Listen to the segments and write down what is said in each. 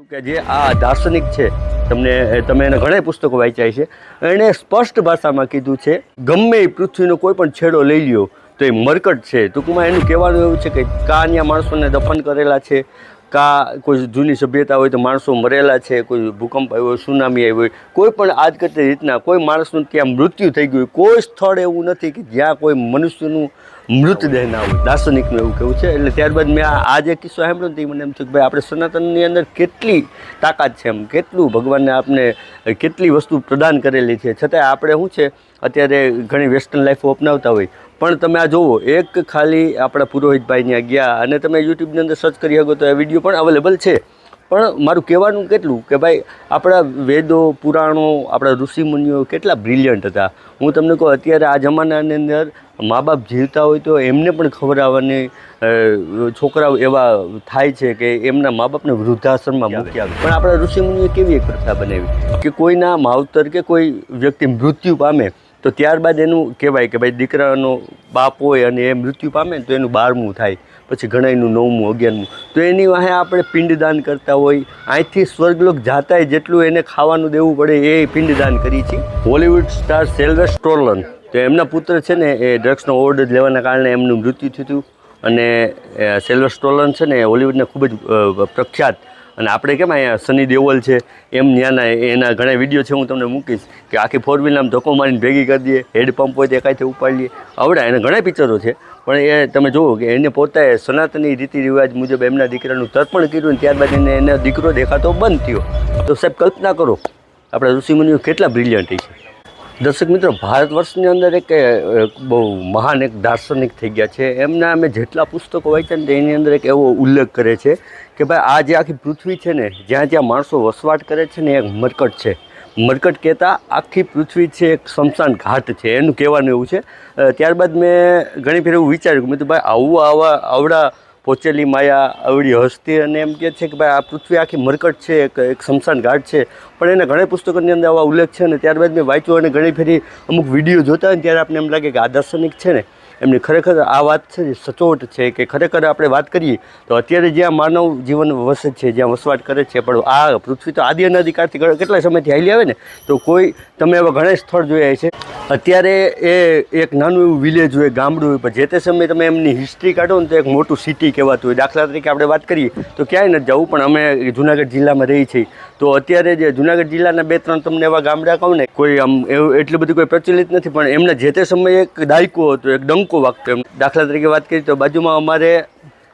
કે જે આ દાર્શનિક છે, તમને તમે એને ઘણા પુસ્તકો વાંચ્યા છે એણે સ્પષ્ટ ભાષામાં કીધું છે, ગમે એ પૃથ્વીનો કોઈ પણ છેડો લઈ લ્યો, તો એ મરકટ છે. ટૂંકમાં એનું કહેવાનું એવું છે કે કા માણસોને દફન કરેલા છે કા કોઈ જૂની સભ્યતા હોય તો માણસો મરેલા છે, કોઈ ભૂકંપ આવ્યો, સુનામી આવ્યો હોય, કોઈ પણ આજ કરતી રીતના કોઈ માણસનું ત્યાં મૃત્યુ થઈ ગયું કોઈ સ્થળ એવું નથી કે જ્યાં કોઈ મનુષ્યનું મૃતદેહ ના હોય. દાર્શનિકનું એવું કહેવું છે. એટલે ત્યારબાદ મેં આ જે કિસ્સો સાંભળ્યો તે મને એમ થયું કે ભાઈ, આપણે સનાતનની અંદર કેટલી તાકાત છે એમ? કેટલું ભગવાનને આપણે કેટલી વસ્તુ પ્રદાન કરેલી છે? છતાંય આપણે શું છે અત્યારે ઘણી વેસ્ટર્ન લાઈફો અપનાવતા હોય. પણ તમે આ જુઓ એક ખાલી આપણા પુરોહિતભાઈ ત્યાં ગયા અને તમે યુટ્યુબની અંદર સર્ચ કરી શકો તો એ વીડિયો પણ અવેલેબલ છે. પણ મારું કહેવાનું કેટલું કે ભાઈ આપણા વેદો પુરાણો આપણા ઋષિમુનિઓ કેટલા બ્રિલિયન્ટ હતા. હું તમને કહું અત્યારે આ જમાનાની અંદર મા બાપ જીવતા હોય તો એમને પણ ખવડાવવાની આવવાની છોકરાઓ એવા થાય છે કે એમના મા બાપને વૃદ્ધાશ્રમમાં મૂકી આવે. પણ આપણા ઋષિમુનિએ કેવી એક પ્રથા બનાવી? કે કોઈના માવતર કે કોઈ વ્યક્તિ મૃત્યુ પામે તો ત્યારબાદ એનું કહેવાય કે ભાઈ દીકરાનો બાપ હોય અને એ મૃત્યુ પામે તો એનું બારમું થાય, પછી ઘણાયનું નવમું, અગિયારમું. તો એની વાહે આપણે પિંડદાન કરતા હોય. અહીંથી સ્વર્ગલોક જાતાય જેટલું એને ખાવાનું દેવું પડે એ પિંડદાન કરી છે. હોલિવૂડ સ્ટાર સેલ્વર સ્ટોલન તો એમના પુત્ર છે ને, એ ડ્રગ્સનો ઓર્ડર લેવાના કારણે એમનું મૃત્યુ થયું હતું. અને સેલ્વર સ્ટોલન છે ને હોલિવૂડના ખૂબ જ પ્રખ્યાત અને આપણે કેમ અહીંયા સની દેઓલ છે? એમ ત્યાંના એના ઘણા વીડિયો છે, હું તમને મૂકીશ કે આખી ફોર વ્હીલ આમ ધક્કો મારીને ભેગી કરી દઈએ હેડપંપ હોય તે કાંઈથી ઉપાડી લઈએ આવડે, એના ઘણા પિક્ચરો છે, પણ એ તમે જુઓ કે એને પોતાએ સનાતની રીતિ રિવાજ મુજબ એમના દીકરાનું તર્પણ કર્યું ત્યારબાદ એને એનો દીકરો દેખાતો બંધ થયો. તો સાહેબ, કલ્પના કરો, આપણા ઋષિમુનિઓ કેટલા બ્રિલિયન્ટ છે. દર્શક મિત્રો, ભારત વર્ષની અંદર એક બહુ મહાન એક દાર્શનિક થઈ ગયા છે. એમના અમે જેટલા પુસ્તકો વાંચ્યા ને તેની અંદર એક એવો ઉલ્લેખ કરે છે કે ભાઈ, આ જે આખી પૃથ્વી છે ને, જ્યાં જ્યાં માણસો વસવાટ કરે છે ને એક મરકટ છે. મરકટ કહેતા આખી પૃથ્વી છે એક શમશાન ઘાટ છે, એનું કહેવાનું એવું છે. ત્યારબાદ મેં ઘણી ફેર એવું વિચાર્યું કે મેં તો ભાઈ, આવું આવા આવડા પોચેલી માયા આવડી હસ્તી અને એમ કહે છે કે ભાઈ, આ પૃથ્વી આખી મરકટ છે, એક એક શમશાન ઘાટ છે. પણ એના ઘણા પુસ્તકોની અંદર આવા ઉલ્લેખ છે અને ત્યારબાદ મેં વાંચ્યું અને ઘણી ફેરી અમુક વીડિયો જોતા હોય ત્યારે આપણે એમ લાગે કે આ દાર્શનિક છે ને. એમની ખરેખર આ વાત છે જે સચોટ છે કે ખરેખર આપણે વાત કરીએ, તો અત્યારે જ્યાં માનવ જીવન વસે છે, જ્યાં વસવાટ કરે છે, પણ આ પૃથ્વી તો આદિ અનાધિકારથી કેટલા સમયથી હાલી આવે ને, તો કોઈ, તમે એવા ઘણા સ્થળ જોયા છે અત્યારે એ એક નાનું એવું વિલેજ હોય, ગામડું હોય, પણ જે તે સમયે તમે એમની હિસ્ટ્રી કાઢો ને તો એક મોટું સિટી કહેવાતું હોય. દાખલા તરીકે આપણે વાત કરીએ, તો ક્યાંય નથી જવું, પણ અમે જુનાગઢ જિલ્લામાં રહી છીએ. તો અત્યારે જે જુનાગઢ જિલ્લાના બે ત્રણ તમને એવા ગામડા કહું ને, કોઈ આમ એવું, એટલું બધું કોઈ પ્રચલિત નથી, પણ એમને જે તે સમયે એક દાયકો હતો, એક ડંકો વાગતો એમ. દાખલા તરીકે વાત કરીએ તો બાજુમાં અમારે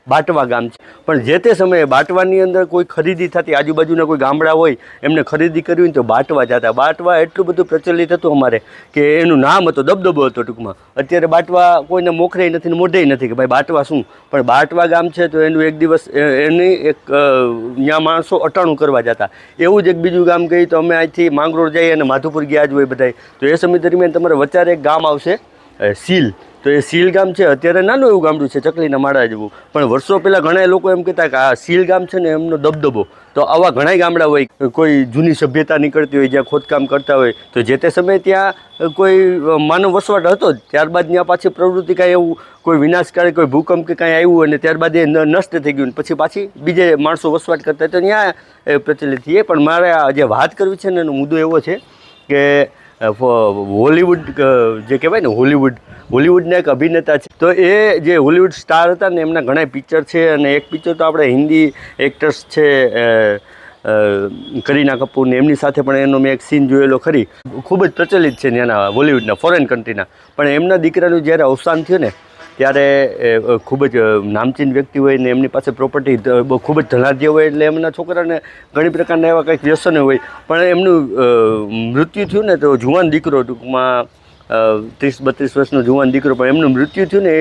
બાટવા ગામ છે. પણ જે તે સમયે બાટવાની અંદર કોઈ ખરીદી થતી, આજુબાજુના કોઈ ગામડા હોય, એમને ખરીદી કરવી હોય તો બાટવા જતા. બાટવા એટલું બધું પ્રચલિત હતું અમારે કે એનું નામ હતું, દબદબો હતો ટૂંકમાં. અત્યારે બાટવા કોઈને મોખરે નથી ને મોઢે નથી કે ભાઈ બાટવા શું? પણ બાટવા ગામ છે તો એનું એક દિવસ એની એક ત્યાં માણસો અટાણું કરવા જતા. એવું જ એક બીજું ગામ ગઈ તો અમે અહીંથી માંગરોળ જઈએ અને માધુપુર ગયા જ હોય બધાય. તો એ સમય દરમિયાન તમારે વચારે એક ગામ આવશે સીલ. તો એ સીલ ગામ છે, અત્યારે નાનું એવું ગામડું છે, ચકલીના માળા જેવું. પણ વર્ષો પહેલાં ઘણા લોકો એમ કહેતા કે આ સીલ ગામ છે ને એમનો દબદબો. તો આવા ઘણા ગામડા હોય, કોઈ જૂની સભ્યતા નીકળતી હોય, જ્યાં ખોદકામ કરતા હોય, તો જે તે સમયે ત્યાં કોઈ માનવ વસવાટ હતો ત્યારબાદ ત્યાં પાછી પ્રવૃત્તિ કાંઈ એવું, કોઈ વિનાશકારી, કોઈ ભૂકંપ કે કાંઈ આવ્યું અને ત્યારબાદ એ નષ્ટ થઈ ગયું. પછી પાછી બીજે માણસો વસવાટ કરતા તો ત્યાં પ્રચલિત થઈએ પણ મારે જે વાત કરવી છે ને એનો મુદ્દો એવો છે કે હોલિવૂડ જે કહેવાય ને હોલિવૂડ હોલિવૂડના એક અભિનેતા છે. તો એ જે હોલિવૂડ સ્ટાર હતા ને, એમના ઘણા પિક્ચર છે અને એક પિક્ચર તો આપણે હિન્દી એક્ટર્સ છે કરીના કપૂરને એમની સાથે પણ એનો મેં એક સીન જોયેલો ખરી. ખૂબ જ પ્રચલિત છે ત્યાંના બોલિવૂડના ફોરેન કન્ટ્રીના પણ એમના દીકરાનું જ્યારે અવસાન થયું ને, ત્યારે ખૂબ જ નામચીન વ્યક્તિ હોય ને એમની પાસે પ્રોપર્ટી ખૂબ જ ધનાઢ્ય હોય એટલે એમના છોકરાને ઘણી પ્રકારના એવા કંઈક વ્યસનો હોય. પણ એમનું મૃત્યુ થયું ને, તો જુવાન દીકરો ટૂંકમાં ત્રીસ બત્રીસ વર્ષનો જુવાન દીકરો, પણ એમનું મૃત્યુ થયું ને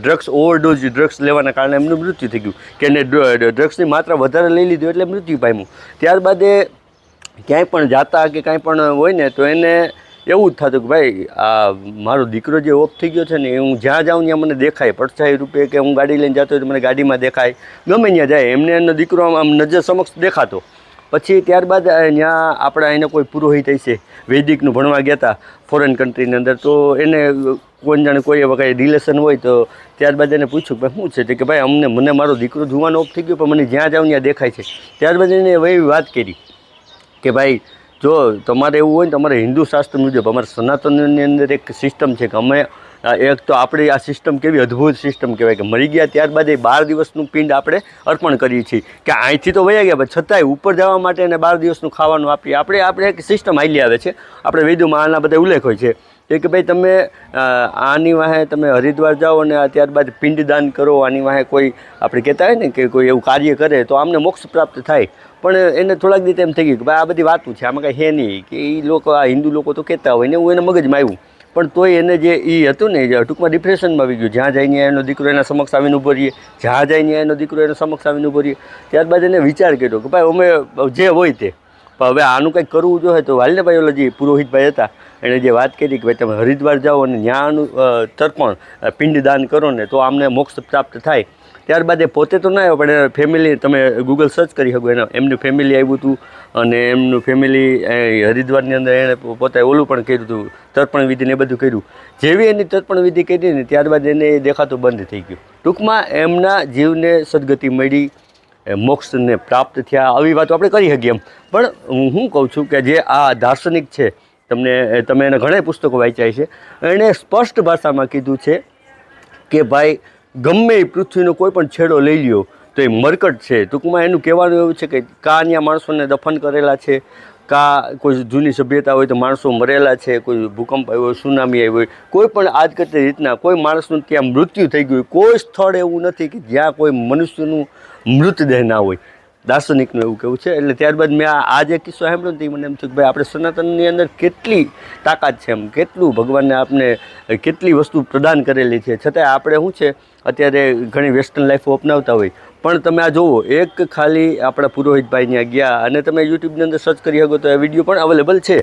ડ્રગ્સ ઓવરડોઝ ડ્રગ્સ લેવાના કારણે એમનું મૃત્યુ થઈ ગયું. કે એને ડ્રગ્સની માત્રા વધારે લઈ લીધું એટલે મૃત્યુ પામ્યું. ત્યારબાદ એ ક્યાંય પણ જાતા કે કાંઈ પણ હોય ને, તો એને એવું જ થતું કે ભાઈ, આ મારો દીકરો જે ઓફ થઈ ગયો છે ને હું જ્યાં જાઉં ત્યાં મને દેખાય. પડછાઈ રૂપે કે હું ગાડી લઈને જતો હોય તો મને ગાડીમાં દેખાય. ગમે ત્યાં જાય, એમને એનો દીકરો આમ નજર સમક્ષ દેખાતો. પછી ત્યારબાદ ત્યાં આપણા એને કોઈ પુરોહિત હશે, વૈદિકનું ભણવા ગયા હતા ફોરેન કન્ટ્રીની અંદર, તો એને કોઈ જાણે કોઈ એવા કંઈ રિલેશન હોય તો ત્યારબાદ એને પૂછ્યું કે શું છે? તો કે ભાઈ અમને, મને મારો દીકરો જોવાનો ઓફ થઈ ગયો, પણ મને જ્યાં જાઉં ત્યાં દેખાય છે. ત્યારબાદ એને એવી વાત કરી કે ભાઈ, જો તમારે એવું હોય ને તમારે હિન્દુ શાસ્ત્ર મુજબ અમારા સનાતનની અંદર એક સિસ્ટમ છે કે અમે એક તો આપણી આ સિસ્ટમ કેવી અદ્ભુત સિસ્ટમ કહેવાય કે મરી ગયા ત્યારબાદ એ બાર દિવસનું પિંડ આપણે અર્પણ કરીએ છીએ. કે અહીંથી તો વયા ગયા, પણ છતાંય ઉપર જવા માટે એને બાર દિવસનું ખાવાનું આપીએ. આપણે આપણે એક સિસ્ટમ હાલી આવે છે. આપણે વેદોમાં આના બધા ઉલ્લેખ હોય છે. એ કે ભાઈ તમે આની વાહે તમે હરિદ્વાર જાઓ અને ત્યારબાદ પિંડદાન કરો, આની વાહે કોઈ, આપણે કહેતા હોય ને કે કોઈ એવું કાર્ય કરે, તો આમને મોક્ષ પ્રાપ્ત થાય. પણ એને થોડાક દિવસ એમ થઈ ગયું કે ભાઈ આ બધી વાતું છે. આમાં કાંઈ હે નહીં. કે એ લોકો, આ હિન્દુ લોકો તો કહેતા હોય ને એવું એને મગજમાં આવ્યું. પણ તોય એને જે એ હતું ને ટૂંકમાં ડિપ્રેશનમાં આવી ગયું. જ્યાં જઈને એનો દીકરો એના સમક્ષ આવીને ઊભો રહીએ, જ્યાં જઈને એનો દીકરો એના સમક્ષ આવીને ઊભો રહીએ, ત્યારબાદ એને વિચાર કર્યો કે ભાઈ, અમે જે હોય તે. પણ હવે આનું કંઈક કરવું જોઈએ તો વાલને ભાઈ ઓલા જે પુરોહિતભાઈ હતા, એણે જે વાત કરી કે ભાઈ, તમે હરિદ્વાર જાઓ અને ત્યાંનું તર્પણ પિંડદાન કરો ને, તો આમને મોક્ષ પ્રાપ્ત થાય. ત્યારબાદ એ પોતે તો ના આવ્યો, પણ એના ફેમિલી તમે ગૂગલ સર્ચ કરી શકો, એના એમનું ફેમિલી આવ્યું હતું, અને એમનું ફેમિલી હરિદ્વારની અંદર એણે પોતાએ પોતે ઓલું પણ કર્યું હતું, તર્પણ વિધિ ને એ બધું કર્યું. જેવી એની તર્પણ વિધિ કરી ને ત્યારબાદ એને એ દેખાતું બંધ થઈ ગયું. ટૂંકમાં એમના જીવને સદગતિ મળી મોક્ષને પ્રાપ્ત થયા, આવી વાતો આપણે કરી શકીએ એમ. પણ હું શું કહું છું કે જે આ દાર્શનિક છે, તમને તમે એને ઘણા પુસ્તકો વાંચ્યા છે એણે સ્પષ્ટ ભાષામાં કીધું છે કે ભાઈ ગમે એ પૃથ્વીનો કોઈ પણ છેડો લઈ લ્યો, તો એ મરકટ છે. ટૂંકમાં એનું કહેવાનું એવું છે કે કા અહીંયા માણસોને દફન કરેલા છે, કા કોઈ જૂની સભ્યતા હોય તો માણસો મરેલા છે, કોઈ ભૂકંપ આવ્યો, સુનામી આવ્યો હોય, કોઈ પણ આજ કરતી રીતના કોઈ માણસનું ત્યાં મૃત્યુ થઈ ગયું કોઈ સ્થળ એવું નથી કે જ્યાં કોઈ મનુષ્યનું મૃતદેહ ના હોય. દાર્શનિકનું એવું કેવું છે. એટલે ત્યારબાદ મેં આ જે કિસ્સો સાંભળ્યો તે મને એમ થયું કે ભાઈ આપણે સનાતનની અંદર કેટલી તાકાત છે એમ. કેટલું ભગવાનને આપણે કેટલી વસ્તુ પ્રદાન કરેલી છે. છતાં આપણે શું છે, અત્યારે ઘણી વેસ્ટર્ન લાઈફો અપનાવતા હોય. પણ તમે આ જુઓ એક ખાલી આપણા પુરોહિતભાઈ ત્યાં ગયા અને તમે યુટ્યુબની અંદર સર્ચ કરી શકો તો એ વીડિયો પણ અવેલેબલ છે.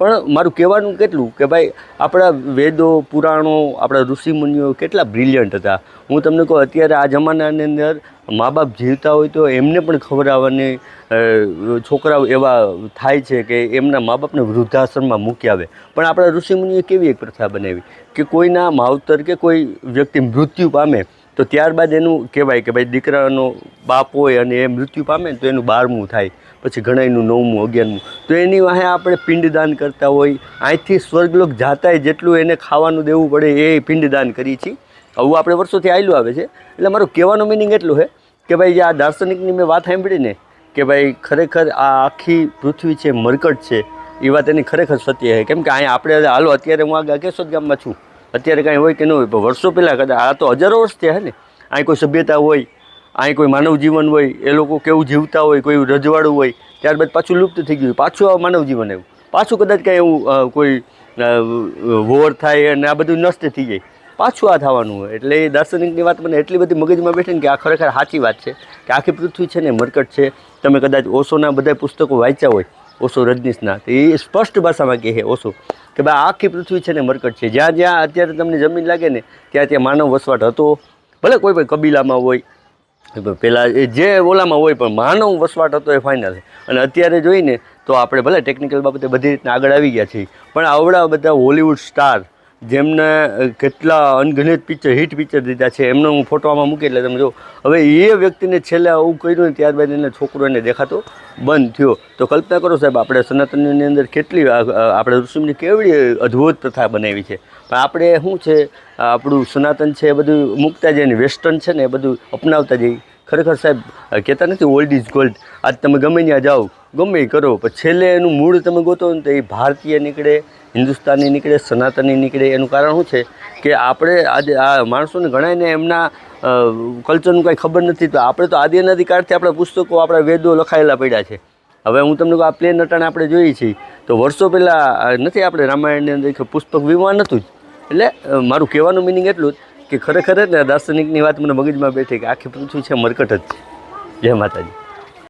પણ મારું કહેવાનું કેટલું કે ભાઈ, આપણા વેદો, પુરાણો, આપણા ઋષિમુનિઓ કેટલા બ્રિલિયન્ટ હતા. હું તમને કહું, અત્યારે આ જમાનાની અંદર મા બાપ જીવતા હોય તો એમને પણ ખવડાવવાની આવવાની છોકરાઓ એવા થાય છે કે એમના મા બાપને વૃદ્ધાશ્રમમાં મૂકી આવે. પણ આપણા ઋષિમુનિએ કેવી એક પ્રથા બનાવી કે કોઈના માવતર કે કોઈ વ્યક્તિ મૃત્યુ પામે તો ત્યારબાદ એનું કહેવાય કે ભાઈ દીકરાનો બાપ હોય અને એ મૃત્યુ પામે ને તો એનું બારમું થાય, પછી ઘણાયનું નવમું, અગિયારમું. તો એની વાહે આપણે પિંડદાન કરતા હોય અહીંથી સ્વર્ગલોક જાતાય જેટલું એને ખાવાનું દેવું પડે એ પિંડદાન કરી છીએ. આવું આપણે વર્ષોથી આવેલું આવે છે. એટલે મારું કહેવાનો મિનિંગ એટલું છે કે ભાઈ જે આ દાર્શનિકની મેં વાત સાંભળી ને, કે ભાઈ ખરેખર આ આખી પૃથ્વી છે, મરકટ છે, એ વાત એની ખરેખર સત્ય છે કેમ કે અહીંયા આપણે હાલો, અત્યારે હું આ કેશોદ ગામમાં છું. અત્યારે કાંઈ હોય કે ન હોય, પણ વર્ષો પહેલાં કદાચ, આ તો હજારો વર્ષ થયા ને. અહીં કોઈ સભ્યતા હોય અહીં કોઈ માનવ જીવન હોય, એ લોકો કેવું જીવતા હોય, કોઈ રજવાડું હોય, ત્યારબાદ પાછું લુપ્ત થઈ ગયું. પાછું આ માનવ જીવન આવ્યું. પાછું કદાચ કાંઈ એવું કોઈ વોર થાય અને આ બધું નષ્ટ થઈ જાય. પાછું આ થવાનું હોય. એટલે એ દાર્શનિકની વાત મને એટલી બધી મગજમાં બેઠી ને કે આ ખરેખર સાચી વાત છે કે આખી પૃથ્વી છે ને, મરકટ છે. તમે કદાચ ઓશોના બધા પુસ્તકો વાંચ્યા હોય ઓશો રજનીશના તો એ સ્પષ્ટ ભાષામાં કહે ઓશો કે ભાઈ આખી પૃથ્વી છે ને મરકટ છે. જ્યાં જ્યાં અત્યારે તમને જમીન લાગે ને, ત્યાં ત્યાં માનવ વસવાટ હતો. ભલે કોઈ પણ કબીલામાં હોય પહેલાં જે ઓલામાં હોય, પણ માનવ વસવાટ હતો એ ફાઇનલ અને અત્યારે જોઈને તો આપણે ભલે ટેકનિકલ બાબતે બધી રીતના આગળ આવી ગયા છીએ, પણ આવડા બધા હોલિવૂડ સ્ટાર જેમને કેટલા અનગણિત પિક્ચર હિટ પિક્ચર દીધા છે, એમનો હું ફોટો આમાં મૂકી એટલે તમે જો હવે એ વ્યક્તિને છેલ્લે આવું કર્યું ને ત્યારબાદ એને છોકરો એને દેખાતો બંધ થયો. તો કલ્પના કરો સાહેબ, આપણે સનાતનની અંદર કેટલી આપણે ઋષિમની કેવડી અદ્ભુત પ્રથા બનાવી છે. પણ આપણે શું છે આપણું સનાતન છે એ બધું મૂકતા જઈએ વેસ્ટર્ન છે ને એ બધું અપનાવતા જઈએ. ખરેખર સાહેબ કહેતા નથી ઓલ્ડ ઇઝ ગોલ્ડ આજ તમે ગમે ત્યાં જાઓ ગમે એ કરો, પણ છેલ્લે એનું મૂળ તમે ગોતો ને તો એ ભારતીય નીકળે, હિન્દુસ્તાની નીકળે, સનાતની નીકળે, એનું કારણ શું છે? કે આપણે આજે આ માણસોને ગણાયને એમના કલ્ચરનું કાંઈ ખબર નથી, તો આપણે તો આદિ અનાદિ આપણા પુસ્તકો, આપણા વેદો લખાયેલા પડ્યા છે. હવે હું તમને કહું, આ પ્લેન અટાણે આપણે જોઈએ છીએ. તો વર્ષો પહેલાં નથી આપણે રામાયણની અંદર પુસ્તક વિમાન નહોતું જ. એટલે મારું કહેવાનું મિનિંગ એટલું જ કે ખરેખર જ ને દાર્શનિકની વાત મને મગજમાં બેઠી કે આખી પૃથ્વી છે મરકટ જ છે. જય માતાજી.